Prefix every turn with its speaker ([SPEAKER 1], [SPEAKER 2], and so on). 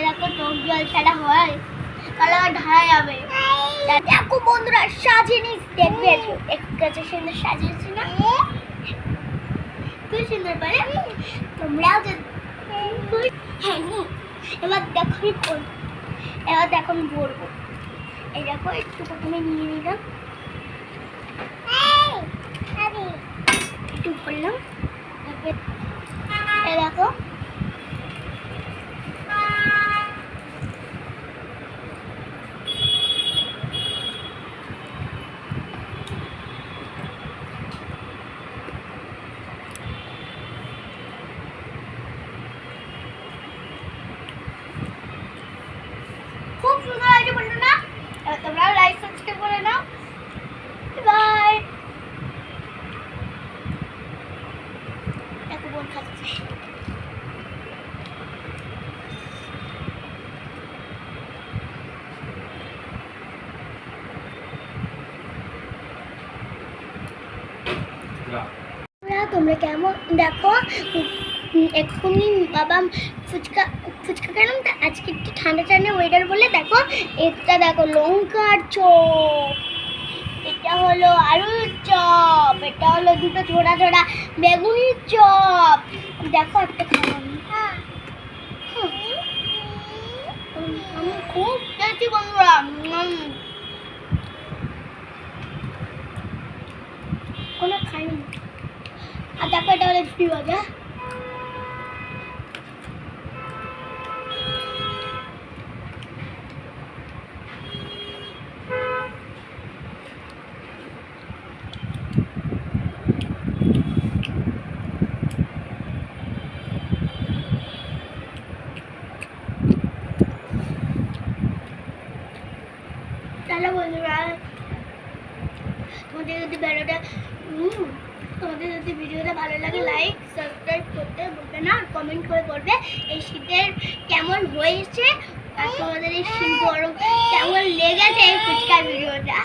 [SPEAKER 1] এটা টক জল ছাড়া হয়। তাহলে আমার ঢালা যাবে দেখো বন্ধুরা সাজিনি দেখবে একটু। সুন্দর সাজিয়েছি না? খুব সুন্দর পারে তোমরাও হ্যাঁ, এবার দেখো আমি করব এবার দেখো আমি ভরবো এই দেখো একটু প্রথমে নিয়ে নিলাম। একটু করলাম এ দেখো। তোমরা কেমন? দেখো এক্ষুনি বাবা ফুচকা ফুচকা কেন আজকে একটু ঠান্ডা ঠান্ডা ওয়েদার বলে, দেখো, এটা দেখো, লঙ্কার চপ। এটা হলো আলুর চপ, এটা হলো দুটো ছোড়া ছোড়া বেগুনির চপ। দেখো একটা খাওয়ান আমি খুব টেস্টি বন্ধুরা। কোনো খাইনি। আর দেখো এটা হলো ঝুড়ি ভাজা। তাহলে বন্ধুরা। তোমাদের যদি ভিডিওটা তোমাদের যদি ভিডিওটা ভালো লাগে লাইক সাবস্ক্রাইব করতে বলবে না, আর কমেন্ট করে বলবে এই শীতের কেমন হয়েছে, আর তোমাদের এই শীত গরম কেমন লেগেছে এই ফুচকার ভিডিওটা।